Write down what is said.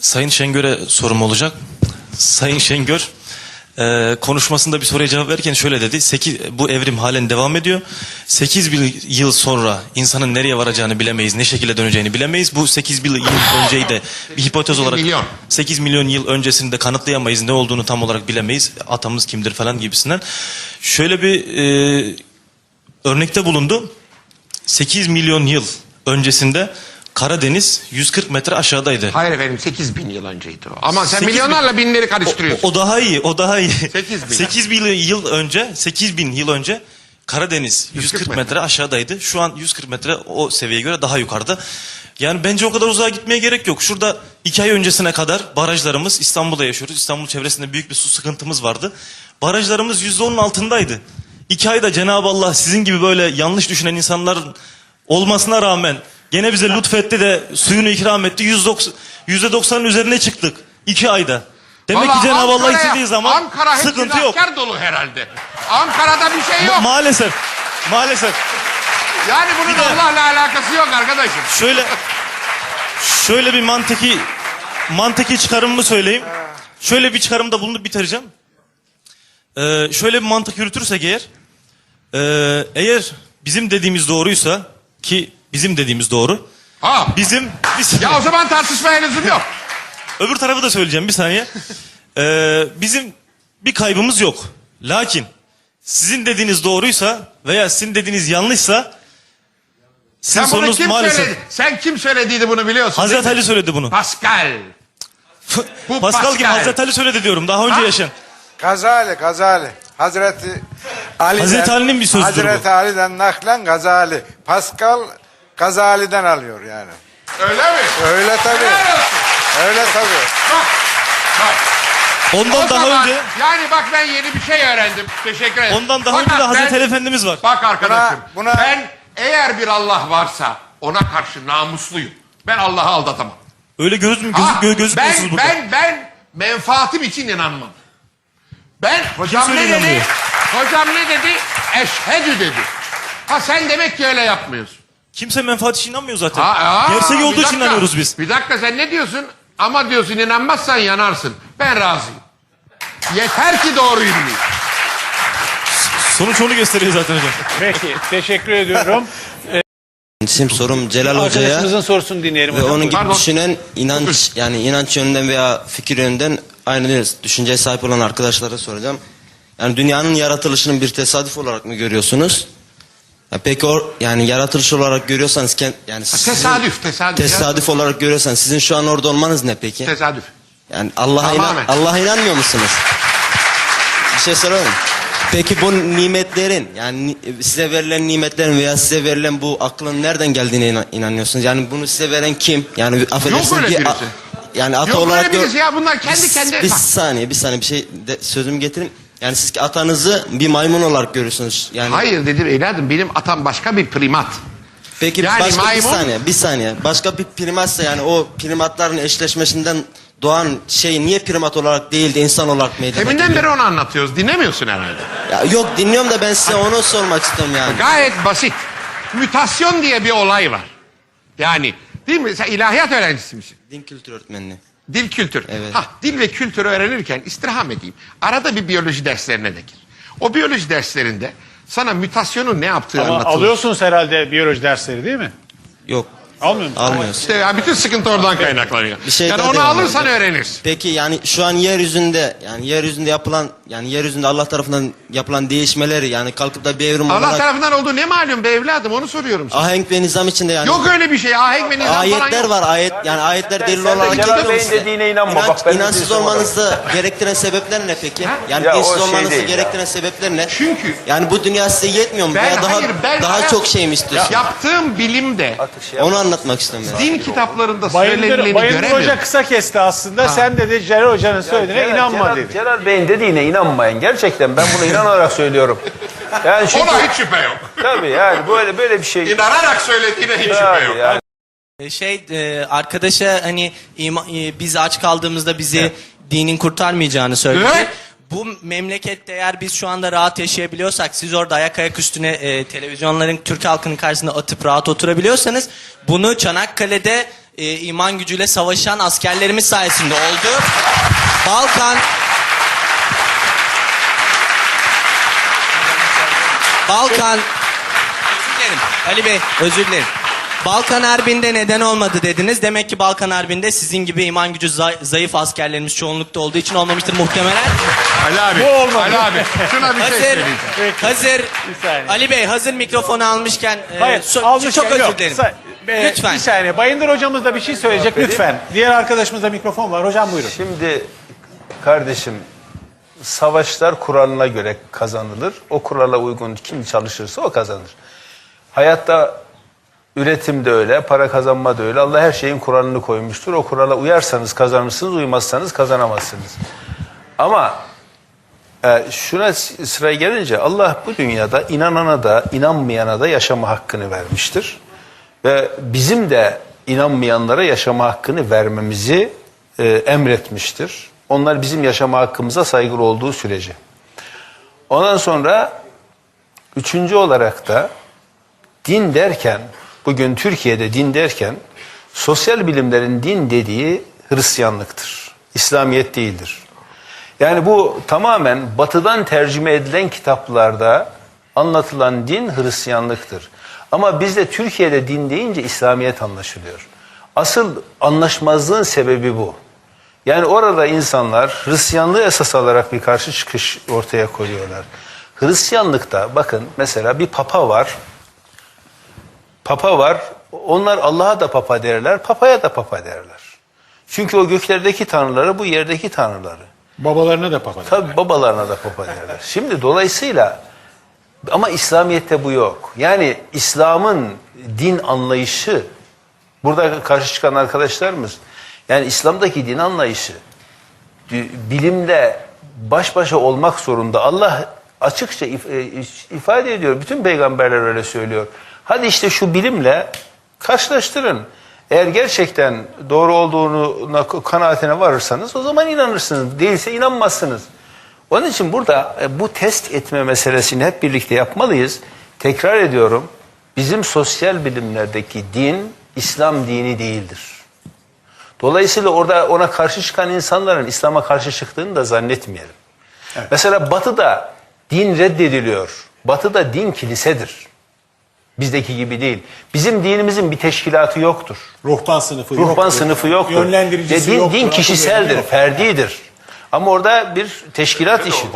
Sayın Şengör'e sorum olacak. Sayın Şengör e, konuşmasında bir soruya cevap verirken şöyle dedi. 8, bu evrim halen devam ediyor. 8 bin yıl sonra insanın nereye varacağını bilemeyiz. Ne şekilde döneceğini bilemeyiz. Bu 8 bin yıl önceyi de bir hipotez olarak milyon. 8 milyon yıl öncesini de kanıtlayamayız. Ne olduğunu tam olarak bilemeyiz. Atamız kimdir falan gibisinden. Şöyle bir e, örnekte bulundu. 8 milyon yıl öncesinde Karadeniz 140 metre aşağıdaydı. Hayır efendim 8 bin yıl önceydi o. Ama sen 8 bin- milyonlarla binleri O, karıştırıyorsun. o daha iyi, o daha iyi. 8 bin. 8 bin yıl önce, 8 bin yıl önce Karadeniz 140 metre. metre aşağıdaydı. Şu an 140 metre o seviyeye göre daha yukarıda. Yani bence o kadar uzağa gitmeye gerek yok. Şurada iki ay öncesine kadar barajlarımız İstanbul'da yaşıyoruz. İstanbul çevresinde büyük bir su sıkıntımız vardı. Barajlarımız %10'un altındaydı. İki ayda Cenab-ı Allah sizin gibi böyle yanlış düşünen insanların olmasına rağmen gene bize lütfetti de suyunu ikram etti. %90 %90'ın üzerine çıktık. iki ayda. Demek Vallahi ki Cenab-ı Allah Ankara'ya- istediği zaman Ankara hep sıkıntı yok. günahkar dolu herhalde. Ankara'da bir şey yok. maalesef. Maalesef. Yani bunun Bir de- Allah'la alakası yok arkadaşım. Şöyle şöyle bir mantıki mantıki çıkarımımı söyleyeyim. Şöyle bir çıkarımda bulunup bitireceğim. Ee, şöyle bir mantık yürütürsek eğer ee, eğer bizim dediğimiz doğruysa ki bizim dediğimiz doğru. Ha. Bizim biz, Ya o zaman tartışmaya lüzum yok. öbür tarafı da söyleyeceğim bir saniye. Ee, bizim bir kaybımız yok. Lakin sizin dediğiniz doğruysa veya sizin dediğiniz yanlışsa sizin Sen bunu sorunuz kim maalesef. söyledi? Sen kim söylediydi bunu biliyorsun. Hazreti? Ali söyledi bunu. Pascal. Bu Pascal, gibi Pascal. Hazreti Ali söyledi diyorum. Daha önce Ha? yaşayan. Gazali, Gazali. Hazreti Ali'den, Hazreti Ali'nin bir sözüdür Hazreti Ali'den naklen Gazali. Pascal Gazali'den alıyor yani. Öyle mi? Öyle tabii. Helal olsun. Öyle tabii. Bak. Bak. Ondan O daha zaman, önce Yani bak ben yeni bir şey öğrendim. Teşekkür ederim. ondan daha Fakat önce de Hazreti ben- Efendimiz var. Bak arkadaşım. Buna- buna- Ben eğer bir Allah varsa ona karşı namusluyum. Ben Allah'ı aldatamam. Öyle göz mü Ha, gözü, gö, gözükmüyorsunuz ben, burada. ben, ben menfaatim için inanmam. Ben hocam ne dedi? inanmıyor. Hocam ne dedi? Eşhedü dedi. Ha sen demek ki öyle yapmıyorsun. Kimse menfaat için inanmıyor zaten. Ha, aa, Gerçek olduğu için inanıyoruz biz. Bir dakika sen ne diyorsun? Ama diyorsun inanmazsan yanarsın. Ben razıyım. Yeter ki doğruyu bileyim. Sonuç onu gösteriyor zaten hocam. Peki teşekkür ediyorum. Şimdi sorum Celal Hoca'ya Arkadaşımızın sorusunu dinleyelim ve hocam. onun gibi Pardon. düşünen inanç yani inanç yönünden veya fikir yönünden aynı düşünceye sahip olan arkadaşlara soracağım. Yani dünyanın yaratılışının bir tesadüf olarak mı görüyorsunuz? Ya peki o yani yaratılış olarak görüyorsanız kend- yani sizin- Tesadüf, tesadüf. tesadüf olarak görüyorsanız sizin şu an orada olmanız ne peki? Tesadüf. Yani Allah'a inan Tamamen. Allah'a inanmıyor musunuz? Bir şey soralım. Peki bu nimetlerin yani ni- size verilen nimetlerin veya size verilen bu aklın nereden geldiğine inan- inanıyorsunuz? Yani bunu size veren kim? Yani affedersiniz öyle bir a- birisi. yani ata Yok olarak öyle gör- birisi ya bunlar kendi bir, kendi. bir Bak, saniye bir saniye bir şey de, sözümü getirin. Yani siz ki atanızı bir maymun olarak görüyorsunuz. Yani Hayır dedim evladım benim atam başka bir primat. Peki Yani başka maymun- bir saniye, bir saniye. Başka bir primatsa yani o primatların eşleşmesinden doğan şey niye primat olarak değil de insan olarak meydana Deminden geliyor? beri onu anlatıyoruz. Dinlemiyorsun herhalde. Ya yok dinliyorum da ben size onu sormak istiyorum yani. Gayet basit. Mütasyon diye bir olay var. Yani değil mi? Sen ilahiyat öğrencisi misin? Din kültür öğretmenliği. Dil kültür. Evet. Ha, dil ve kültürü öğrenirken istirham edeyim. Arada bir biyoloji derslerine de gir. O biyoloji derslerinde sana mütasyonun ne yaptığı Ama anlatılır. alıyorsunuz herhalde biyoloji dersleri değil mi? Yok Almıyor musunuz? almıyorsun. İşte ya bütün sıkıntı oradan kaynaklanıyor. Bir şey yani daha onu devam alırsan öğrenirsin. Peki yani şu an yeryüzünde yani yeryüzünde yapılan yani yeryüzünde Allah tarafından yapılan değişmeleri yani kalkıp da bir evrim Allah olarak tarafından olduğu ne malum be evladım onu soruyorum sana. ahenk ve nizam içinde yani Yok öyle bir şey. Ahenk ve nizam falan ayetler yok. var ayet yani ayetler delil sen de olarak Celal geliyor Bey'in mu size? dediğine inanma. İnanç, Bak ben de inançsız diyorsun olmanızı gerektiren sebepler ne peki? Yani Ya o dinsiz şey olmanızı değil ya. gerektiren sebepler ne? Çünkü- yani bu dünya size yetmiyor mu? Ben- Veya daha hayır, ben daha hayat- çok şey mi istiyorsun? Yaptığım bilimde Artık şey yap- Onu anlatmak istiyorum ben. din kitaplarında Bayındır, söylenileni Bayındır göremiyorum. Hoca kısa kesti aslında. Sen dedi Celal Hoca'nın söylediğine Celal- inanma Celal, dedi. Celal Bey'in dediğine inanmayın. Gerçekten ben buna inanarak söylüyorum. Yani çünkü Ona hiç şüphe yok. tabii yani böyle böyle bir şey. İnanarak söylediğine hiç şüphe yok. yani. E, Şey e, arkadaşa hani ima- e, biz aç kaldığımızda bizi dinin kurtarmayacağını söyledi. Evet. Bu memlekette eğer biz şu anda rahat yaşayabiliyorsak siz orada ayak ayak üstüne e, televizyonların Türk halkının karşısında atıp rahat oturabiliyorsanız bunu Çanakkale'de e, iman gücüyle savaşan askerlerimiz sayesinde oldu. Balkan Balkan Özür dilerim. Ali Bey özür dilerim. Balkan Harbi'nde neden olmadı dediniz. Demek ki Balkan Harbi'nde sizin gibi iman gücü zay- zayıf askerlerimiz çoğunlukta olduğu için olmamıştır muhtemelen. Ali abi. Bu olmadı. Ali abi. Şuna bir şey Hazır, söyleyeceğim. hazır. saniye. Ali Bey hazır mikrofonu almışken. e, Hayır, so- almışken çok özür yok. dilerim. Sa- e, Lütfen. Bir saniye. Bayındır hocamız da bir şey söyleyecek lütfen. Diğer arkadaşımızda mikrofon var. Hocam buyurun. Şimdi kardeşim savaşlar kuralına göre kazanılır. O kurala uygun kim çalışırsa o kazanır. Hayatta üretim de öyle, para kazanma da öyle. Allah her şeyin kuralını koymuştur. O kurala uyarsanız kazanırsınız, uymazsanız kazanamazsınız. Ama e, şuna sıra gelince Allah bu dünyada inanana da inanmayana da yaşama hakkını vermiştir. Ve bizim de inanmayanlara yaşama hakkını vermemizi e, emretmiştir. Onlar bizim yaşama hakkımıza saygılı olduğu sürece. Ondan sonra üçüncü olarak da din derken, bugün Türkiye'de din derken sosyal bilimlerin din dediği Hristiyanlıktır. İslamiyet değildir. Yani bu tamamen batıdan tercüme edilen kitaplarda anlatılan din Hristiyanlıktır. Ama bizde Türkiye'de din deyince İslamiyet anlaşılıyor. Asıl anlaşmazlığın sebebi bu. Yani orada insanlar Hristiyanlığı esas alarak bir karşı çıkış ortaya koyuyorlar. Hristiyanlıkta bakın mesela bir papa var. Papa var. Onlar Allah'a da papa derler, papaya da papa derler. Çünkü o göklerdeki tanrıları bu yerdeki tanrıları. Babalarına da papa. Tabi babalarına da papa derler. Şimdi dolayısıyla ama İslamiyet'te bu yok. Yani İslam'ın din anlayışı burada karşı çıkan arkadaşlarımız yani İslam'daki din anlayışı bilimle baş başa olmak zorunda. Allah açıkça e, ifade ediyor. Bütün peygamberler öyle söylüyor. Hadi işte şu bilimle karşılaştırın. Eğer gerçekten doğru olduğunu kanaatine varırsanız o zaman inanırsınız. Değilse inanmazsınız. Onun için burada e, bu test etme meselesini hep birlikte yapmalıyız. Tekrar ediyorum. Bizim sosyal bilimlerdeki din İslam dini değildir. Dolayısıyla orada ona karşı çıkan insanların İslam'a karşı çıktığını da zannetmeyelim. Mesela Batı'da din reddediliyor. Batı'da din kilisedir. Bizdeki gibi değil. Bizim dinimizin bir teşkilatı yoktur. Ruhban sınıfı Ruhban yoktur. sınıfı yoktur. Yönlendiricisi Ve din, yoktur. din kişiseldir, ferdidir. Ama orada bir teşkilat işidir.